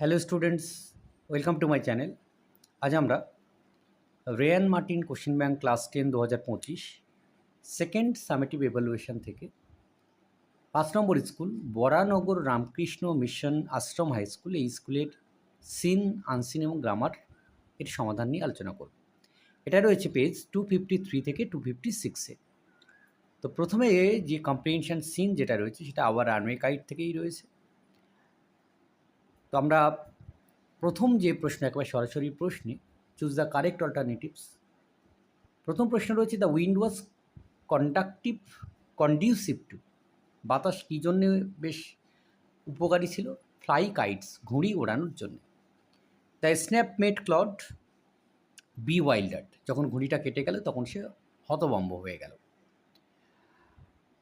Hello students, welcome to my channel. আজ আমরা Ryan Martin question bank class ten দু হাজার পঁচিশ সেকেন্ড সামেটিভ এভালুয়েশন থেকে পাঁচ নম্বর school, Baranagar Ramakrishna Mission Ashram high school, এই স্কুলের সিন, আনসিন এবং গ্রামার এর সমাধান নিয়ে আলোচনা করব। এটা রয়েছে পেজ টু ফিফটি থ্রি থেকে টু ফিফটি সিক্সে তো প্রথমে যে কম্প্রিহেনশন সিন যেটা রয়েছে সেটা আবার রানওয়ে কাইট থেকেই রয়েছে। তো আমরা প্রথম যে প্রশ্ন, একেবারে সরাসরি প্রশ্নে চুজ দ্য কারেক্ট অল্টারনেটিভস প্রথম প্রশ্ন রয়েছে the wind was conductive conducive to বাতাস কী জন্যে বেশ উপকারী ছিল? ফ্লাই কাইটস ঘুড়ি ওড়ানোর জন্য। The snap made Claude bewildered যখন ঘুড়িটা কেটে গেল, তখন সে হতবম্ব হয়ে গেল।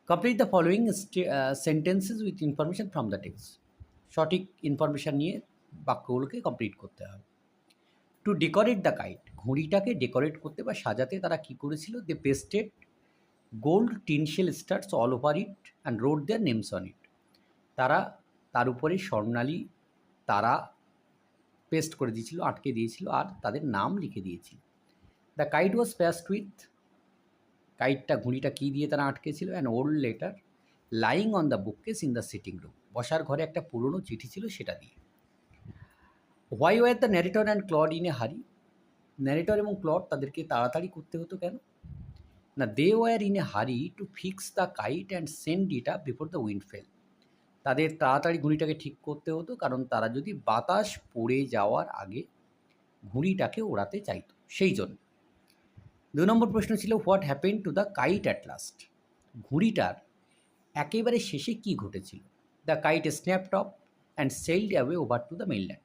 Complete the following sentences with information from the text সঠিক ইনফরমেশান নিয়ে বাক্যগুলোকে কমপ্লিট করতে হবে। টু ডেকোরেট দ্য কাইট ঘুড়িটাকে ডেকোরেট করতে বা সাজাতে তারা কী করেছিল? They pasted gold tinsel stars all over it and wrote their names on it তারা তার উপরে স্বর্ণালী তারা পেস্ট করে দিয়েছিল, আটকে দিয়েছিল আর তাদের নাম লিখে দিয়েছিল। The kite was paste with কাইটটা ঘুড়িটা কী দিয়ে তারা আটকেছিল? And old letter lying on the bookcase in the sitting room বসার ঘরে একটা পুরনো চিঠি ছিল সেটা দিয়ে। Why were the narrator and Claude in a hurry narrator এবং ক্লড তাদেরকে তাড়াতাড়ি করতে হতো কেন? না দে were in a hurry to fix the kite and send up before the wind fell তাদের তাড়াতাড়ি ঘুড়িটাকে ঠিক করতে হতো কারণ তারা যদি বাতাস পড়ে যাওয়ার আগে ঘুড়িটাকে ওড়াতে চাইতো, সেই জন্য। দু নম্বর প্রশ্ন ছিল what happen to the kite at last ঘুড়িটার একেবারে শেষে কি ঘটেছিল? The kite snapped off and sailed away over to the mainland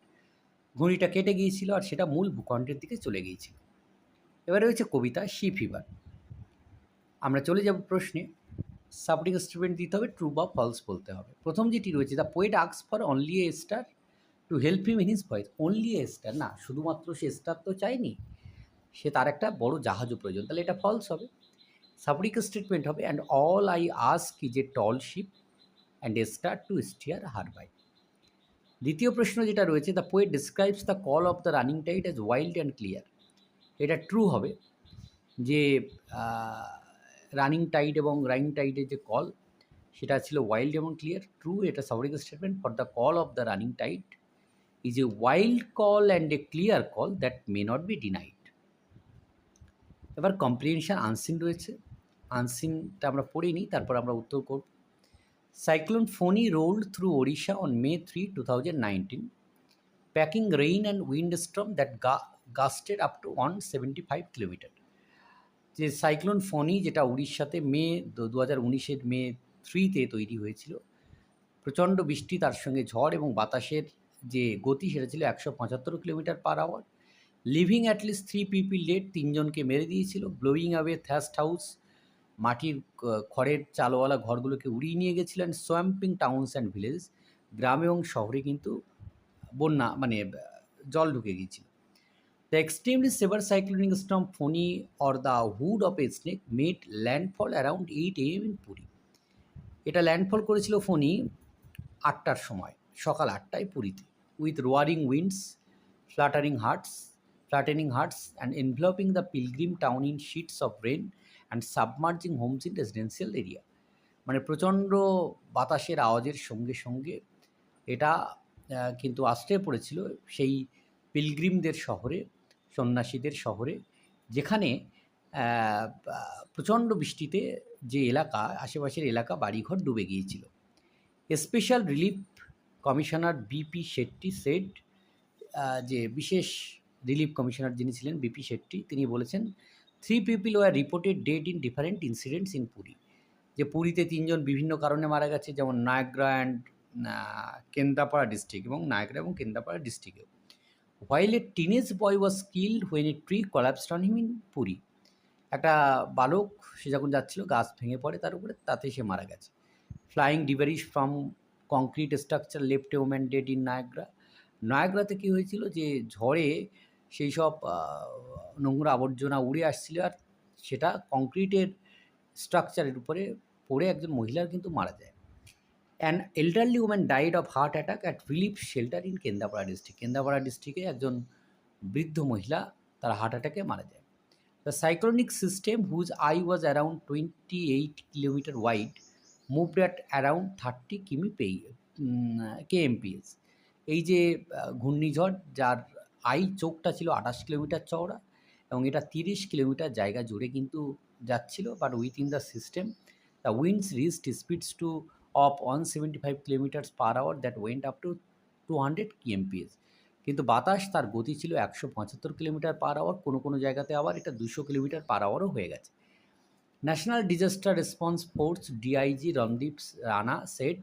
ঘুড়িটা কেটে গিয়েছিল আর সেটা মূল ভূখণ্ডের দিকে চলে গিয়েছিল। এবারে রয়েছে কবিতা শি ফিভার আমরা চলে যাব প্রশ্নে। সাপোর্টিং স্টেটমেন্ট দিতে হবে ট্রু বা ফলস বলতে হবে। প্রথম যেটি রয়েছে the poet asks for only a star to help him in his voice only a star না, শুধুমাত্র সে স্টার তো চায়নি। সে তার একটা বড় জাহাজও প্রয়োজন। তাহলে এটা ফলস হবে। সাপোর্টিং স্টেটমেন্ট হবে and all I ask is a tall ship and a star to steer her by দ্বিতীয় প্রশ্ন যেটা রয়েছে the poet describes the call of the running tide as wild and clear এটা true হবে যে running tide এবং রাইং টাইটের যে কল সেটা ছিল ওয়াইল্ড এবং ক্লিয়ার ট্রু এটা সাবরিক statement for the call of the running tide is a wild call and a clear call that may not be denied এবার কম্প্রিহেনশন আনসিন রয়েছে। আনসিনটা আমরা পড়ে নিই, তারপর আমরা উত্তর করব। Cyclone Foni rolled through Odisha on May 3, 2019, packing rain and windstorm that gu- gusted up to 175 kilometre যে সাইক্লোন ফনি যেটা উড়িষ্যাতে মে দু হাজার উনিশের মে থ্রিতে তৈরি হয়েছিল প্রচণ্ড বৃষ্টি তার সঙ্গে ঝড় এবং বাতাসের যে গতি সেটা ছিল একশো পঁচাত্তর kilometre per hour leaving at least three people dead তিনজনকে মেরে দিয়েছিল। ব্লোয়িং অ্যাওয়ে থ্যাস্ট হাউস মাটির খড়ের চালওয়ালা ঘরগুলোকে উড়িয়ে নিয়ে গেছিলেন সোয়াম্পিং টাউনস অ্যান্ড ভিলেজ। গ্রাম এবং শহরে কিন্তু বন্যা মানে জল ঢুকে গিয়েছিল। The extremely severe cyclonic storm Fani or the hood of a snake made landfall around eight AM in Puri. এটা ল্যান্ডফল করেছিল ফনি আটটার সময়, সকাল আটটায় পুরীতে, with roaring winds, flattering hearts flattening hearts and enveloping the pilgrim town in sheets of rain and submerging homes in residential area মানে প্রচণ্ড বাতাসের আওয়াজের সঙ্গে সঙ্গে এটা কিন্তু আশ্রয় পড়েছিল সেই পিলগ্রিমদের শহরে, সন্ন্যাসীদের শহরে, যেখানে প্রচণ্ড বৃষ্টিতে যে এলাকা, আশেপাশের এলাকা বাড়িঘর ডুবে গিয়েছিল। Special relief commissioner BP Shetty said যে বিশেষ রিলিফ কমিশনার যিনি ছিলেন বিপি শেট্টি, তিনি বলেছেন three people were reported dead in different incidents in Puri যে পুরীতে তিনজন বিভিন্ন কারণে মারা গেছে, যেমন নায়গ্রা অ্যান্ড কেন্দ্রাপাড়া ডিস্ট্রিক্ট এবং নায়গ্রা এবং Kendrapara ডিস্ট্রিক্টেও while a teenage boy was killed when a tree collapsed on him in Puri একটা বালক সে যখন যাচ্ছিল, গাছ ভেঙে পড়ে, তার উপরে তাতে সে মারা গেছে। Flying debris from concrete structure left woman dead in Nayagarh নায়গ্রাতে কী হয়েছিল যে ঝড়ে সেই সব নোংরা আবর্জনা উড়ে আসছিল আর সেটা কংক্রিটের স্ট্রাকচারের উপরে পড়ে একজন মহিলার কিন্তু মারা যায়। An elderly woman died of heart attack at relief shelter in Kendrapara district Kendrapara ডিস্ট্রিক্টে একজন বৃদ্ধ মহিলা তার হার্ট অ্যাটাকে মারা যায়। The cyclonic system whose eye was around twenty eight kilometre wide moved at around thirty km per kmps এই যে ঘূর্ণিঝড় যার আই চোখটা ছিল আঠাশ কিলোমিটার চওড়া এবং এটা তিরিশ কিলোমিটার জায়গা জুড়ে কিন্তু যাচ্ছিল but within the system the winds reached speeds to of one seventy five kilometres per hour that went up to two hundred kmps কিন্তু বাতাস তার গতি ছিল একশো পঁচাত্তর কিলোমিটার পার আওয়ার কোনো কোনো জায়গাতে আবার এটা দুশো কিলোমিটার পার আওয়ারও হয়ে গেছে। National Disaster Response Force DIG Randeep Rana said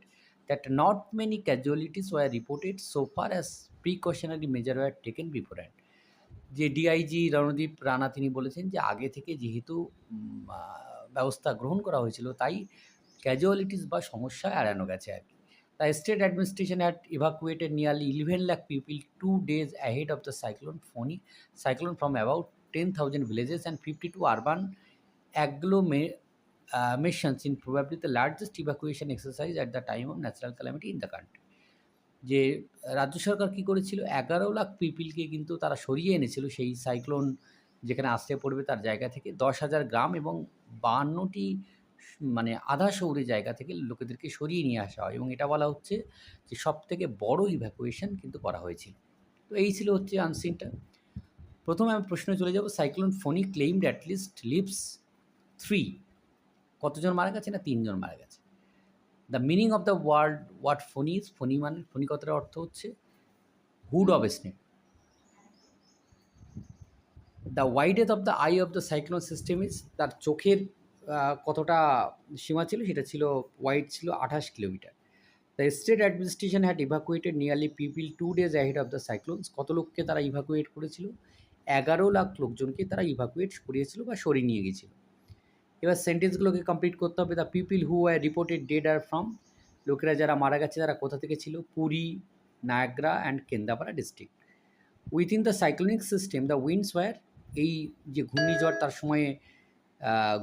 that not many casualties were reported so far as precautionary measure were taken beforehand. যে ডিআইজি রণদীপ রানা তিনি বলেছেন যে আগে থেকে যেহেতু ব্যবস্থা গ্রহণ করা হয়েছিল, তাই ক্যাজুয়ালিটিস বা সমস্যা এড়ানো গেছে আর কি। The state administration had evacuated nearly eleven lakh people two days ahead of the cyclone Fani cyclone from about ten thousand villages and fifty two urban অ্যাগ্লোমে missions in probably the largest evacuation exercise at the time of natural calamity in the country যে রাজ্য সরকার কী করেছিল? এগারো লাখ পিপিলকে কিন্তু তারা সরিয়ে এনেছিল সেই cyclone যেখানে আসতে পড়বে তার জায়গা থেকে। দশ হাজার গ্রাম এবং বাহান্নটি মানে আধা শহুরে জায়গা থেকে লোকেদেরকে সরিয়ে নিয়ে আসা হয় এবং এটা বলা হচ্ছে যে সব থেকে বড় ইভ্যাকুয়েশন কিন্তু করা হয়েছিল। তো এই ছিল হচ্ছে আনসিনটা প্রথমে আমি প্রশ্নে চলে যাব cyclone Fani claimed at least lives three কতজন মারা গেছে না তিনজন মারা গেছে? The meaning of the world what Fani is Fani মানে ফোনি কথাটার অর্থ হচ্ছে hood of snake the width of the eye of the cyclone system is তার চোখের কতটা সীমা ছিল সেটা ছিল ওয়াইড ছিল আঠাশ kilometre. The state administration had evacuated nearly people two days ahead of the cyclones কত লোককে তারা ইভাকুয়েট করেছিল? এগারো লাখ লোকজনকে তারা ইভাকুয়েট করিয়েছিল বা সরিয়ে নিয়ে গেছিল এবার সেন্টেন্সগুলোকে কমপ্লিট করতে হবে the people who are reported dead are from লোকেরা যারা মারা গেছে তারা কোথা থেকে ছিল? Puri, Nayagarh and Kendrapara district within the cyclonic system the winds were এই যে ঘূর্ণিঝড় তার সময়ে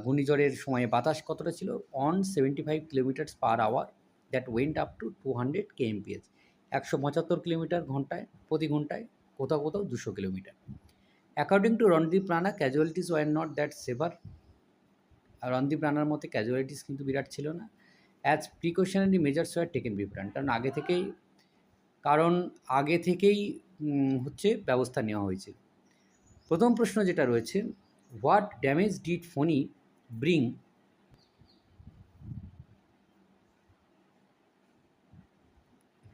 ঘূর্ণিঝড়ের সময়ে বাতাস কতটা ছিল? One seventy five kilometres per hour that went up to two hundred k kmps একশো পঁচাত্তর কিলোমিটার ঘন্টায়, প্রতি ঘন্টায়, কোথাও কোথাও দুশো kilometre according to Randeep Rana casualties were not that severe Randeep রানার মতে ক্যাজুয়ালিটিস কিন্তু বিরাট ছিল না। As precautionary measures were taken beforehand কারণ আগে থেকেই, কারণ আগে থেকেই হচ্ছে ব্যবস্থা নেওয়া হয়েছে। প্রথম প্রশ্ন যেটা রয়েছে what damage did Fani bring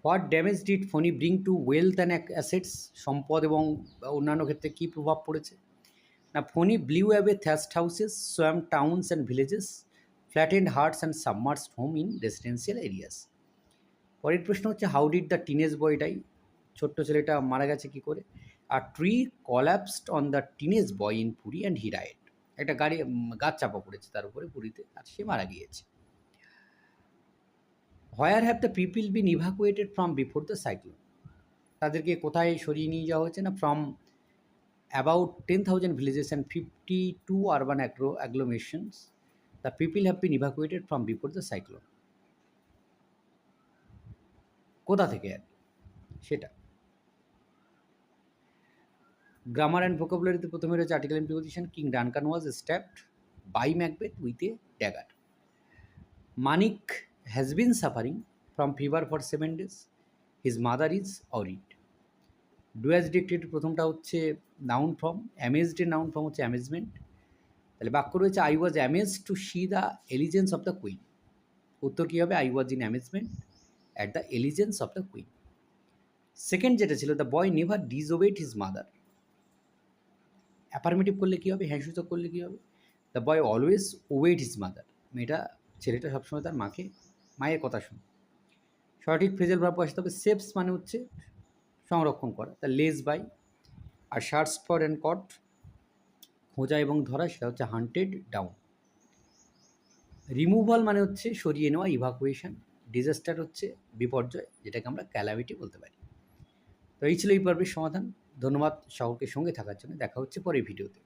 what damage did Fani bring to wealth and assets সম্পদ এবং অন্যান্য ক্ষেত্রে কী প্রভাব পড়েছে? না Fani blew away thatched houses swamped towns and villages flattened hearts and submersed home in residential areas পরের প্রশ্ন হচ্ছে হাউ ডিড দ্য টিনেজ বয়টাই ছোট্ট ছেলেটা মারা গেছে কি করে? আর tree collapsed on the teenage boy in Puri and he একটা গাড়ি গাছ চাপা পড়েছে তার উপরে পুরীতে, আর সে মারা গিয়েছে। Where have the people been evacuated from before the cyclone তাদেরকে কোথায় সরিয়ে নিয়ে যাওয়া হয়েছে না from thousand villages and fifty two urban agro agglomerations the people have been evacuated from before the cyclone কোথা থেকে? আর? সেটা। গ্রামার অ্যান্ড ভোকাবুলারিতে প্রথমে রয়েছে article preposition King Duncan was stabbed by Macbeth with a dagger Manik has been suffering from fever for seven days his mother is worried ডুয়াজ ডিক্টেড প্রথমটা হচ্ছে নাউন ফর্ম অ্যামেজড এর নাউন ফর্ম হচ্ছে amazement তাহলে বাক্য রয়েছে I was amaze to see the elegance of the queen উত্তর কী হবে? I was in amazement at the elegance of the queen second যেটা ছিল the boy never disobeyed his mother affirmative করলে কী হবে? হ্যাঁ সূচক করলে কী হবে? The boy always obeyed his mother মেয়েটা, ছেলেটা সবসময় তার মাকে, মায়ের কথা শুনে। সঠিক ফ্রেজেল ভাব আসতে হবে সেপস মানে হচ্ছে সংরক্ষণ করা তা লেজ বাই আর সার্চ ফর অ্যান্ড কট, খোঁজা এবং ধরা, সেটা হচ্ছে হান্টেড ডাউন। রিমুভাল মানে হচ্ছে সরিয়ে নেওয়া ইভাকুয়েশন ডিজাস্টার হচ্ছে বিপর্যয়, যেটাকে আমরা ক্যালামিটি বলতে পারি। তো এই ছিল এই পর্বের সমাধান। ধন্যবাদ সকলকে সঙ্গে থাকার জন্য। দেখা হচ্ছে পরে ভিডিওতে।